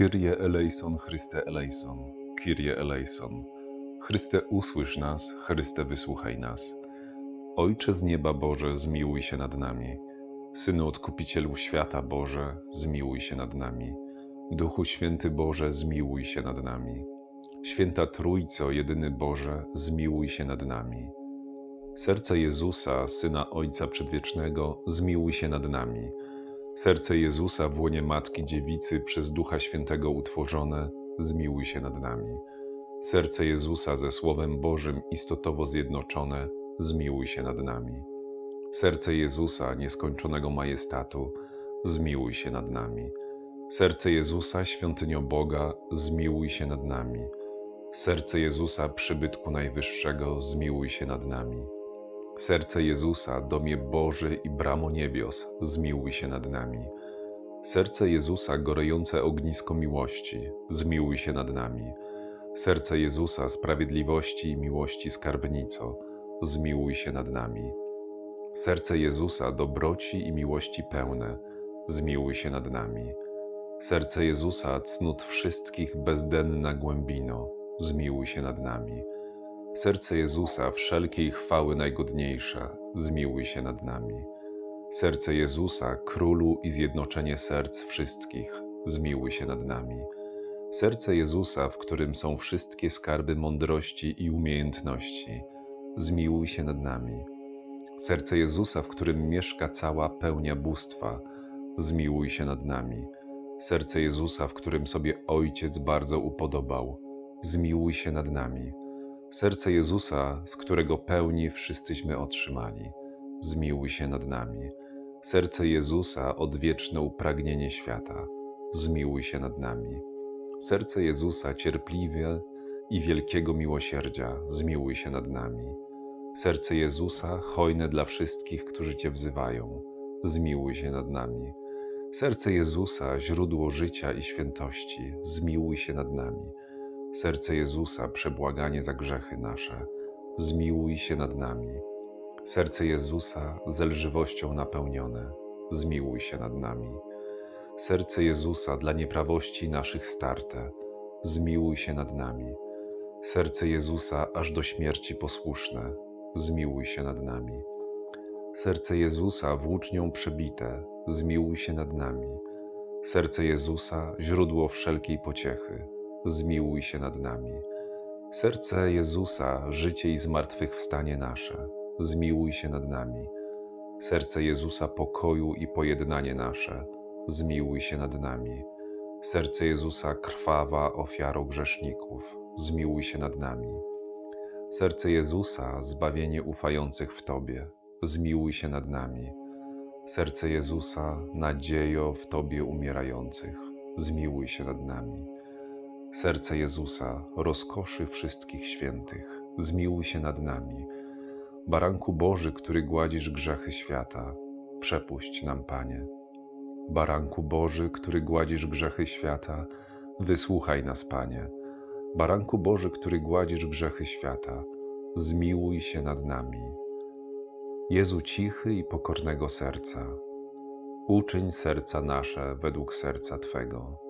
Kyrie eleison, Chryste eleison, Kyrie eleison. Chryste usłysz nas, Chryste wysłuchaj nas. Ojcze z nieba Boże, zmiłuj się nad nami. Synu Odkupicielu świata Boże, zmiłuj się nad nami. Duchu Święty Boże, zmiłuj się nad nami. Święta Trójco, jedyny Boże, zmiłuj się nad nami. Serce Jezusa, Syna Ojca Przedwiecznego, zmiłuj się nad nami. Serce Jezusa w łonie Matki Dziewicy przez Ducha Świętego utworzone, zmiłuj się nad nami. Serce Jezusa ze Słowem Bożym istotowo zjednoczone, zmiłuj się nad nami. Serce Jezusa nieskończonego majestatu, zmiłuj się nad nami. Serce Jezusa, świątynio Boga, zmiłuj się nad nami. Serce Jezusa, przybytku Najwyższego, zmiłuj się nad nami. Serce Jezusa, domie Boży i bramo niebios, zmiłuj się nad nami. Serce Jezusa, gorejące ognisko miłości, zmiłuj się nad nami. Serce Jezusa, sprawiedliwości i miłości skarbnico, zmiłuj się nad nami. Serce Jezusa, dobroci i miłości pełne, zmiłuj się nad nami. Serce Jezusa, cnót wszystkich bezdenna głębino, zmiłuj się nad nami. Serce Jezusa, wszelkiej chwały najgodniejsza, zmiłuj się nad nami. Serce Jezusa, królu i zjednoczenie serc wszystkich, zmiłuj się nad nami. Serce Jezusa, w którym są wszystkie skarby mądrości i umiejętności, zmiłuj się nad nami. Serce Jezusa, w którym mieszka cała pełnia bóstwa, zmiłuj się nad nami. Serce Jezusa, w którym sobie Ojciec bardzo upodobał, zmiłuj się nad nami. Serce Jezusa, z którego pełni wszyscyśmy otrzymali, zmiłuj się nad nami. Serce Jezusa, odwieczne upragnienie świata, zmiłuj się nad nami. Serce Jezusa, cierpliwie i wielkiego miłosierdzia, zmiłuj się nad nami. Serce Jezusa, hojne dla wszystkich, którzy Cię wzywają, zmiłuj się nad nami. Serce Jezusa, źródło życia i świętości, zmiłuj się nad nami. Serce Jezusa, przebłaganie za grzechy nasze, zmiłuj się nad nami. Serce Jezusa, zelżywością napełnione, zmiłuj się nad nami. Serce Jezusa, dla nieprawości naszych starte, zmiłuj się nad nami. Serce Jezusa, aż do śmierci posłuszne, zmiłuj się nad nami. Serce Jezusa, włócznią przebite, zmiłuj się nad nami. Serce Jezusa, źródło wszelkiej pociechy, zmiłuj się nad nami. Serce Jezusa, życie i zmartwychwstanie nasze, zmiłuj się nad nami. Serce Jezusa, pokoju i pojednanie nasze, zmiłuj się nad nami. Serce Jezusa, krwawa ofiaro grzeszników, zmiłuj się nad nami. Serce Jezusa, zbawienie ufających w Tobie, zmiłuj się nad nami. Serce Jezusa, nadziejo w Tobie umierających, zmiłuj się nad nami. Serce Jezusa, rozkoszy wszystkich świętych, zmiłuj się nad nami. Baranku Boży, który gładzisz grzechy świata, przepuść nam, Panie. Baranku Boży, który gładzisz grzechy świata, wysłuchaj nas, Panie. Baranku Boży, który gładzisz grzechy świata, zmiłuj się nad nami. Jezu cichy i pokornego serca, uczyń serca nasze według serca Twego.